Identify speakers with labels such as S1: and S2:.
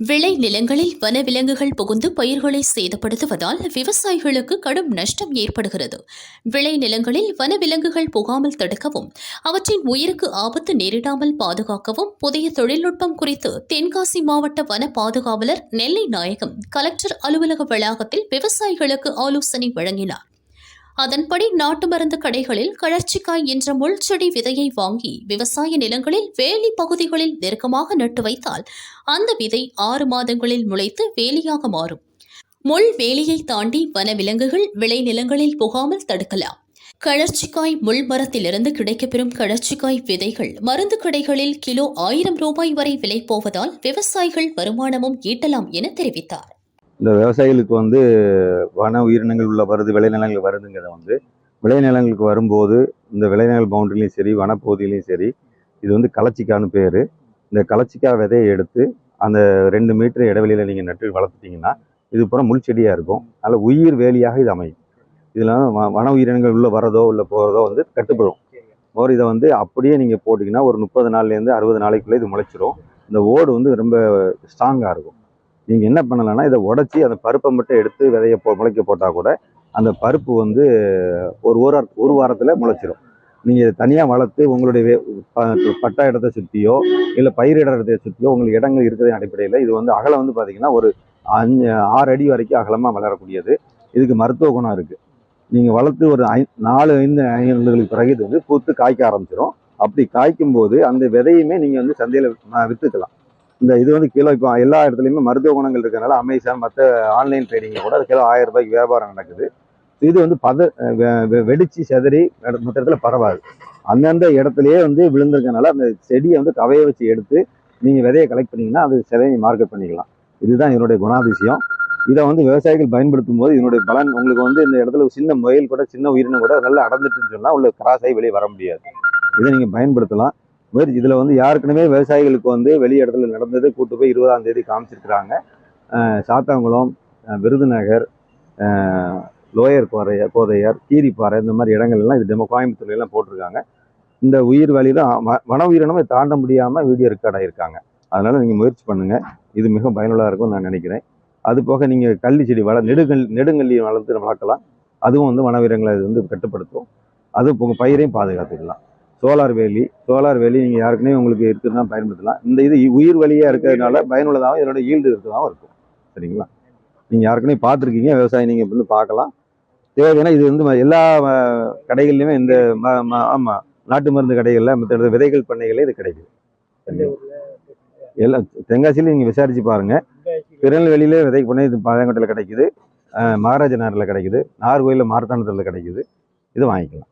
S1: விளை நிலங்களில் வனவிலங்குகள் புகுந்து பயிர்களை சேதப்படுத்துவதால் விவசாயிகளுக்கு கடும் நஷ்டம் ஏற்படுகிறது. விளை நிலங்களில் வனவிலங்குகள் புகாமல் தடுக்கவும் அவற்றின் உயிருக்கு ஆபத்து நேரிடாமல் பாதுகாக்கவும் புதிய தொழில்நுட்பம் குறித்து தென்காசி மாவட்ட வன பாதுகாவலர் நெல்லை நாயகம் கலெக்டர் அலுவலக வளாகத்தில் விவசாயிகளுக்கு ஆலோசனை வழங்கினார். அதன்படி நாட்டு மருந்து கடைகளில் கழற்சிக்காய் என்ற முள்செடி விதையை வாங்கி விவசாய நிலங்களில் வேலி பகுதிகளில் நெருக்கமாக நட்டு வைத்தால் அந்த விதை ஆறு மாதங்களில் முளைத்து வேலியாக மாறும். முள் வேலியை தாண்டி வனவிலங்குகள் விளைநிலங்களில் புகாமல் தடுக்கலாம். கழற்சிக்காய் முள் மரத்திலிருந்து கிடைக்கப்பெறும் கழற்சிக்காய் விதைகள் மருந்து கடைகளில் கிலோ ஆயிரம் ரூபாய் வரை விலை போவதால் விவசாயிகள் வருமானமும் ஈட்டலாம் என தெரிவித்தார்.
S2: இந்த விவசாயிகளுக்கு வந்து வன உயிரினங்கள் உள்ள வருது விளைநிலங்கள் வருதுங்கிறத வந்து விளைநிலங்களுக்கு வரும்போது இந்த விளைநிலங்கள் பவுண்டரிலையும் சரி வனப்பகுதியிலையும் சரி இது வந்து களச்சிக்கான்னு பேர். இந்த களச்சிக்காய் விதையை எடுத்து அந்த ரெண்டு மீட்டர் இடைவெளியில் நீங்கள் நட்டு வளர்த்துட்டிங்கன்னா இது பூரா முள் செடியாக இருக்கும். அதில் உயிர் வேலியாக இது அமையும். இதில் வ- வன உயிரினங்கள் உள்ளே வரதோ உள்ள போகிறதோ வந்து கட்டுப்படும். ஒரு இதை வந்து அப்படியே நீங்கள் போட்டிங்கன்னா ஒரு முப்பது நாள்லேருந்து அறுபது நாளைக்குள்ளே இது முளைச்சிரும். இந்த ஓடு வந்து ரொம்ப ஸ்ட்ராங்காக இருக்கும். நீங்கள் என்ன பண்ணலைன்னா இதை உடச்சி அந்த பருப்பை மட்டும் எடுத்து விதைய போ முளைக்க போட்டால் கூட அந்த பருப்பு வந்து ஒரு ஒரு ஒரு வாரத்தில் முளைச்சிரும். நீங்கள் தனியாக வளர்த்து உங்களுடைய பட்டா இடத்தை சுற்றியோ இல்லை பயிரிட இடத்தை சுற்றியோ உங்களுக்கு இடங்கள் இருக்கிற அடிப்படையில் இது வந்து அகலம் வந்து பார்த்தீங்கன்னா ஒரு அஞ்சு ஆறு அடி வரைக்கும் அகலமாக வளரக்கூடியது. இதுக்கு மருத்துவ குணம் இருக்குது நீங்கள் வளர்த்து ஒரு ஐ நாலு ஐந்து ஐநூறுகளுக்கு பிறகு இது வந்து பூத்து காய்க்க ஆரம்பிச்சிடும் அப்படி காய்க்கும் போது அந்த விதையுமே நீங்கள் வந்து சந்தையில் விற்றுக்கலாம் இந்த இது வந்து கிலோ இப்போ எல்லா இடத்துலையுமே மருத்துவ குணங்கள் இருக்கிறனால அமேசான் மற்ற ஆன்லைன் ட்ரேடிங்கில் கூட கிலோ ஆயிரம் ரூபாய்க்கு வியாபாரம் நடக்குது. இது வந்து பத வெ- வெ- வெடிச்சு செதறி மற்ற இடத்துல பரவாது. அந்தந்த இடத்துலயே வந்து விழுந்திருக்கனால அந்த செடியை வந்து கவைய வச்சு எடுத்து நீங்கள் விதையை கலெக்ட் பண்ணீங்கன்னா அது செதையை மார்க்கெட் பண்ணிக்கலாம். இதுதான் இதனுடைய குணாதிசயம். இதை வந்து விவசாயிகள் பயன்படுத்தும் போது இதனுடைய பலன் உங்களுக்கு வந்து இந்த இடத்துல ஒரு சின்ன முயல் கூட சின்ன உயிரினம் கூட நல்லா அடர்ந்துட்டுன்னு சொன்னால் உள்ள கிராஸாகி வெளியே வர முடியாது. இதை நீங்கள் பயன்படுத்தலாம். முயற்சி இதில் வந்து யாருக்குனுமே விவசாயிகளுக்கு வந்து வெளி இடத்துல நடந்தது கூட்டு போய் இருபதாம் தேதி காமிச்சிருக்கிறாங்க. சாத்தாங்குளம் விருதுநகர் லோயர் கோரைய கோதையார் கீரிப்பாறை இந்த மாதிரி இடங்கள்லாம் இது நம்ம கோயம்புத்தூர்லாம் போட்டிருக்காங்க. இந்த உயிர் வழி தான் வன உயிரினமே தாண்ட முடியாமல் வீடியோ ரெக்கார்ட் ஆகியிருக்காங்க அதனால் நீங்கள் முயற்சி பண்ணுங்கள் இது மிக பயனுள்ளதாக இருக்கும்னு நான் நினைக்கிறேன். அது போக நீங்கள் கள்ளி செடி வள நெடுங்கல் நெடுங்கல்லி வளர்த்து வளர்க்கலாம். அதுவும் வந்து வன உயிரினங்களை இது வந்து கட்டுப்படுத்தும். அது உங்கள் பயிரையும் பாதுகாத்துக்கலாம். சோலார் வேலி சோலார் வேலி நீங்கள் யாருக்குனே உங்களுக்கு இருக்குதுன்னா பயன்படுத்தலாம். இந்த இது உயிர் வழியாக இருக்கிறதுனால பயனுள்ளதாகவும் இதனோட ஈல்டு இருக்கிறதாகவும் இருக்கும். சரிங்களா? நீங்கள் யாருக்குனே பார்த்துருக்கீங்க விவசாயம் நீங்கள் வந்து பார்க்கலாம். தேவைன்னா இது வந்து எல்லா கடைகள்லையுமே இந்த ஆமாம் ஆமா நாட்டு மருந்து கடைகளில் மற்ற விதைகள் பண்ணைகளே இது கிடைக்குது. எல்லாம் தென்காசியில் நீங்கள் விசாரிச்சு பாருங்க. திருநெல்வேலியிலே விதை பண்ணை இது பழங்கொட்டையில் கிடைக்குது. மகாராஜ நகரில் கிடைக்குது. நார்கோயிலில் மார்த்தாண்டத்தில் கிடைக்குது. இது வாங்கிக்கலாம்.